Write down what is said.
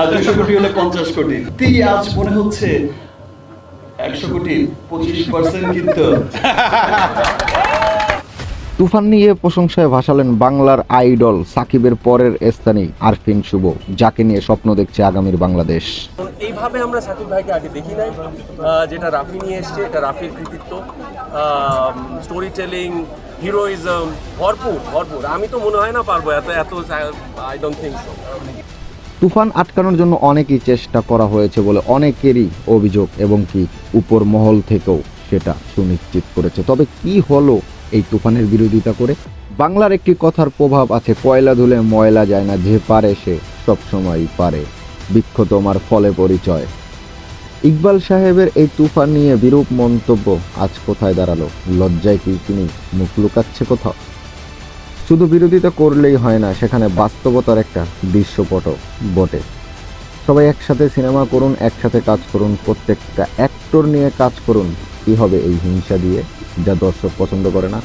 আর দুশো কোটি হলে পঞ্চাশ কোটি। তি আজ মনে হচ্ছে একশো কোটি পঁচিশ পার্সেন্ট কিন্তু। তুফান নিয়ে প্রশংসায় ভাসালেন বাংলার আইডল সাকিবের পরের স্থানে আরফিন শুভ যাকে নিয়ে স্বপ্ন দেখছে আগামীর বাংলাদেশ। এইভাবে আমরা সাকিব ভাইকে আগে দেখি নাই। যেটা রাফি নিয়ে এসছে এটা রাফির কৃতিত্ব। স্টোরি টেলিং হিরোইজম ভরপুর ভরপুর। আমি তো মনে হয় না পারব এত এত আই ডোন্ট থিঙ্ক সো তুফান আটকানোর জন্য অনেকই চেষ্টা করা হয়েছে বলে অনেকেরই অভিযোগ এবং কি উপর মহল থেকেও সেটা সুনিশ্চিত করেছে। তবে কি হলো এই তুফানের বিরোধিতা করে? বাংলার একটি কথার প্রভাব আছে কয়লা ধুলে ময়লা যায় না, যে পারে সে সবসময়ই পারে। বৃক্ষ তোমার ফলে পরিচয়। ইকবাল সাহেবের এই তুফান নিয়ে বিরূপ মন্তব্য আজ কোথায় দাঁড়াল? লজ্জায় কি তিনি মুখ লুকাচ্ছে কোথাও? শুধু বিরোধিতা করলেই হয় না, সেখানে বাস্তবতার একটা দৃশ্যপট বটে। সবাই একসাথে সিনেমা করুন, একসাথে কাজ করুন, প্রত্যেকটা অ্যাক্টর নিয়ে কাজ করুন, কী হবে এই হিংসা দিয়ে? যা দর্শক পছন্দ করে না।